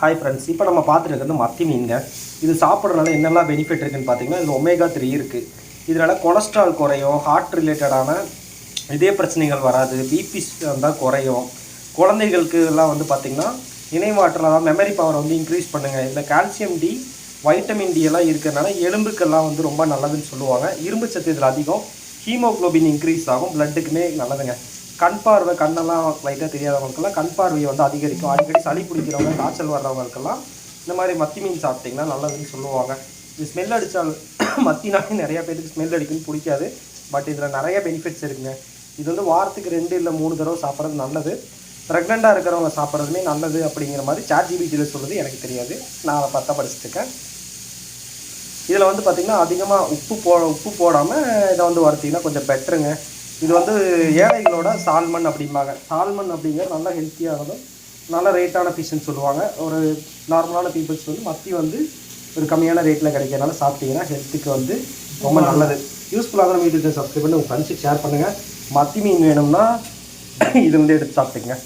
Hi friends இப்போ நம்ம பார்த்துட்டு மத்தி மீன்ங்க. இது சாப்பிட்றதுனால என்னெல்லாம் பெனிஃபிட் இருக்குதுன்னு பார்த்தீங்கன்னா இது ஒமேகா த்ரீ இருக்குது இதனால் கொலஸ்ட்ரால் குறையும் ஹார்ட் ரிலேட்டடான இதே பிரச்சனைகள் வராது பிபி வந்தால் குறையும். குழந்தைகளுக்கு எல்லாம் வந்து பார்த்திங்கன்னா நினைவாற்றல் அதாவது மெமரி பவர் வந்து இன்க்ரீஸ் பண்ணுங்கள் இதில் கால்சியம் டி வைட்டமின் டி எல்லாம் இருக்கிறதுனால எலும்புக்கெல்லாம் வந்து ரொம்ப நல்லதுன்னு சொல்லுவாங்க. இரும்பு சத்து இதில் அதிகம். ஹீமோக்ளோபின் இன்க்ரீஸ் ஆகும். பிளட்டுக்குமே நல்லதுங்க. கண் பார்வை கண்ணெல்லாம் லைட்டாக தெரியாதவங்களுக்கெல்லாம் கண் பார்வையை வந்து அதிகரிக்கும். அடிக்கடி சளி பிடிக்கிறவங்க காய்ச்சல் வர்றவங்களுக்கெல்லாம் இந்த மாதிரி மத்தி மீன் சாப்பிட்டிங்கன்னா நல்லதுன்னு சொல்லுவாங்க. இது ஸ்மெல் அடித்தால் மத்தினாலே நிறைய பேருக்கு ஸ்மெல் அடிக்குன்னு பிடிக்காது. பட் இதில் நிறைய பெனிஃபிட்ஸ் இருக்குங்க. இது வந்து வாரத்துக்கு ரெண்டு இல்லை மூணு தடவை சாப்பிட்றது நல்லது. ப்ரெக்னெண்ட்டாக இருக்கிறவங்க சாப்பிட்றதுமே நல்லது அப்படிங்கிற மாதிரி சாட் ஜிபிடியில் சொல்லுது எனக்கு தெரியாது. நான் அதை பத்தா படிச்சுட்டுருக்கேன் இதில் வந்து பார்த்திங்கன்னா அதிகமாக உப்பு போ உப்பு போடாமல் இதை வந்து வறுத்திங்கன்னா கொஞ்சம் பெட்டருங்க இது வந்து ஏழைகளோட சால்மன் அப்படிம்பாங்க. சால்மன் அப்படிங்கிறது நல்ல ஹெல்த்தியானதும் நல்ல ரேட்டான ஃபிஷ்ஷுன்னு சொல்லுவாங்க. ஒரு நார்மலான பீப்புள்ஸ் வந்து மத்தி வந்து ஒரு கம்மியான ரேட்டில் கிடைக்கிறனால சாப்பிட்டீங்கன்னா ஹெல்த்துக்கு வந்து ரொம்ப நல்லது. யூஸ்ஃபுல்லாக வீடியோ சப்ஸ்கிரைப் பண்ணி உங்கள் ஃப்ரெண்ட்ஸுக்கு ஷேர் பண்ணுங்கள் மத்தி மீன் வேணும்னா இது வந்து எடுத்து சாப்பிட்டுங்க